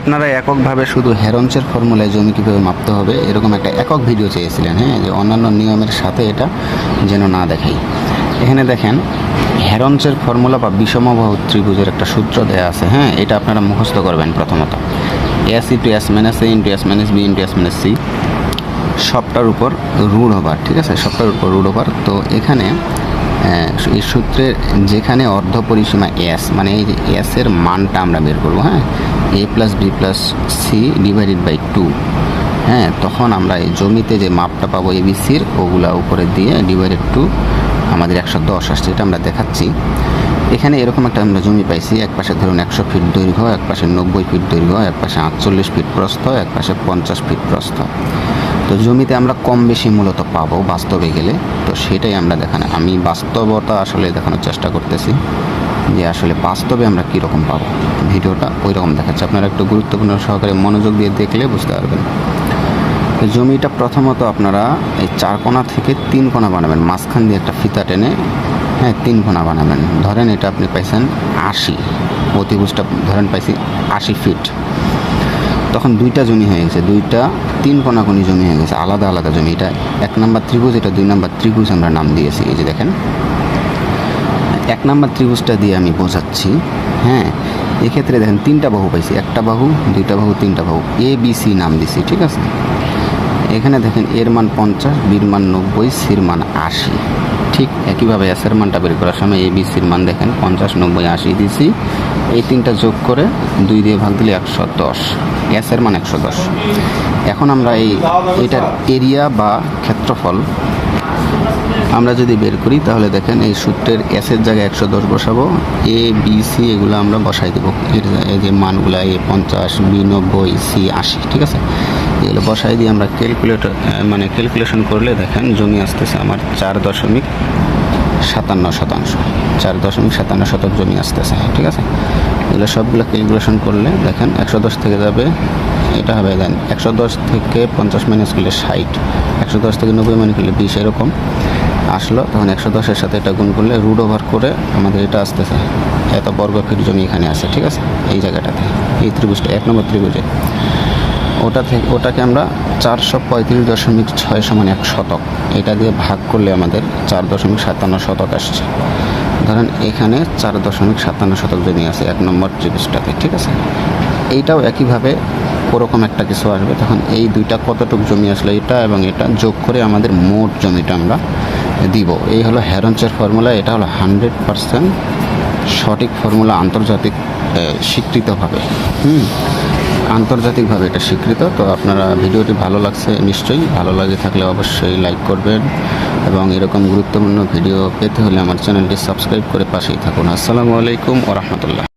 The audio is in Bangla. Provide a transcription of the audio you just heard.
আপনারা এককভাবে শুধু হেরঞ্চের ফর্মুলায় জমি কীভাবে মাপতে হবে, এরকম একটা একক ভিডিও চেয়েছিলেন হ্যাঁ যে অন্যান্য নিয়মের সাথে এটা যেন না দেখাই। এখানে দেখেন, হেরঞ্চের ফর্মুলা বা বিষমবাহু ত্রিভুজের একটা সূত্র দেওয়া আছে হ্যাঁ এটা আপনারা মুখস্থ করবেন প্রথমত। S into S minus A into S minus B into S minus C সবটার উপর রুট ওভার ঠিক আছে? সবটার উপর রুট ওভার তো এখানে এই সূত্রের যেখানে অর্ধ পরিসীমা এস মানে এই যে এস এর মানটা আমরা বের করব হ্যাঁ? A plus B plus C divided by two হ্যাঁ? তখন আমরা এই জমিতে যে মাপটা পাবো এবিসির ওগুলা উপরে দিয়ে ডিভাইডেড টু আমাদের একশো দশ আসছে, এটা আমরা দেখাচ্ছি। এখানে এরকম একটা আমরা জমি পাইছি, এক পাশে ধরুন একশো ফিট দৈর্ঘ্য, এক পাশে নব্বই ফিট দৈর্ঘ্য, এক পাশে আটচল্লিশ ফিট প্রস্থ, এক পাশে পঞ্চাশ ফিট প্রস্থ। তো জমিতে আমরা কম বেশি মূলত পাবো বাস্তবে গেলে। তো সেটাই আমরা দেখানো। আমি বাস্তবতা আসলে দেখানোর চেষ্টা করতেছি যে আসলে বাস্তবে আমরা কীরকম পাবো। ভিডিওটা ওই রকম দেখাচ্ছে। আপনারা একটু গুরুত্বপূর্ণ সহকারে মনোযোগ দিয়ে দেখলে বুঝতে পারবেন। তো জমিটা প্রথমত আপনারা এই চার কোণা থেকে তিন কোণা বানাবেন। মাঝখান দিয়ে একটা ফিতা টেনে হ্যাঁ তিন কোণা বানাবেন। ধরেন এটা আপনি পাইছেন আশি। অতিভুজটা ধরেন পাইছি আশি ফিট। তখন দুইটা জমি হয়ে গেছে, দুইটা তিন কোনাকুনি জমি হয়ে গেছে, আলাদা আলাদা জমি। এটা এক নাম্বার ত্রিভুজ, এটা দুই নাম্বার ত্রিভুজ আমরা নাম দিয়েছি, এই যে দেখেন। এক নাম্বার ত্রিভুজটা দিয়ে আমি বোঝাচ্ছি হ্যাঁ এক্ষেত্রে দেখেন তিনটা বাহু পাইছি, একটা বাহু, দুইটা বাহু, তিনটা বাহু এ বি সি নাম দিছি, ঠিক আছে? এখানে দেখেন এর মান পঞ্চাশ, বির মান নব্বই, সির মান আশি। ঠিক একইভাবে এসের মানটা বের করার সময় এ বি সির মান দেখেন পঞ্চাশ, নব্বই, আশি দিছি এই তিনটা যোগ করে দুই দিয়ে ভাগ দিলে একশো দশ। এসের মান একশো দশ। এখন আমরা এই এটার এরিয়া বা ক্ষেত্রফল আমরা যদি বের করি, তাহলে দেখেন এই সূত্রের এসের জায়গায় একশো দশ বসাবো। এ বি সি এগুলো আমরা বসাই দেবো। এর এই যে মানগুলো এ পঞ্চাশ বি নব্বই সি আশি, ঠিক আছে? এগুলো বসাই দিয়ে আমরা ক্যালকুলেটর মানে ক্যালকুলেশন করলে দেখেন জমি আসতেছে আমার চার দশমিক সাতান্ন শতাংশ। চার দশমিক সাতান্ন শতক জমি আসতেছে, ঠিক আছে? এগুলো সবগুলো ক্যালকুলেশন করলে দেখেন একশো দশ থেকে যাবে, এটা হবে দেন একশো দশ থেকে পঞ্চাশ মাইনাস করলে ষাট, একশো দশ থেকে নব্বই মাইনাস করলে বিশ এরকম। আসলো, তখন একশো দশের সাথে এটা গুণ করলে রুট ওভার করে আমাদের এটা আসতেছে। এত বর্গ ফিট জমি এখানে আছে, ঠিক আছে? এই জায়গাটাতে, এই ত্রিভুজটা, এক নম্বর ত্রিভুজে। ওটা থেকে ওটাকে আমরা চারশো পঁয়ত্রিশ দশমিক ছয় সমান এক শতক, এটা দিয়ে ভাগ করলে আমাদের চার দশমিক সাতান্ন শতক আসছে। ধরেন এখানে চার দশমিক সাতান্ন শতক জমি আছে, এক নম্বর ত্রিভুজটাতে ঠিক আছে? এইটাও একইভাবে ওরকম একটা কিছু আসবে। তখন এই দুইটা কতটুকু জমি আসলে, এটা এবং এটা যোগ করে আমাদের মোট জমিটা আমরা দিব। এই হলো হ্যারঞ্চের ফর্মুলা, এটা হলো হান্ড্রেড পারসেন্ট সঠিক ফর্মুলা আন্তর্জাতিক স্বীকৃতভাবে। হুম? আন্তর্জাতিকভাবে এটা স্বীকৃত, তো আপনারা ভিডিওটি ভালো লাগছে নিশ্চয়ই, ভালো লাগে থাকলে অবশ্যই লাইক করবেন। এবং এরকম গুরুত্বপূর্ণ ভিডিও পেতে হলে আমার চ্যানেলটি সাবস্ক্রাইব করে পাশেই থাকুন। আসসালামু আলাইকুম ও রহমতুল্লাহ।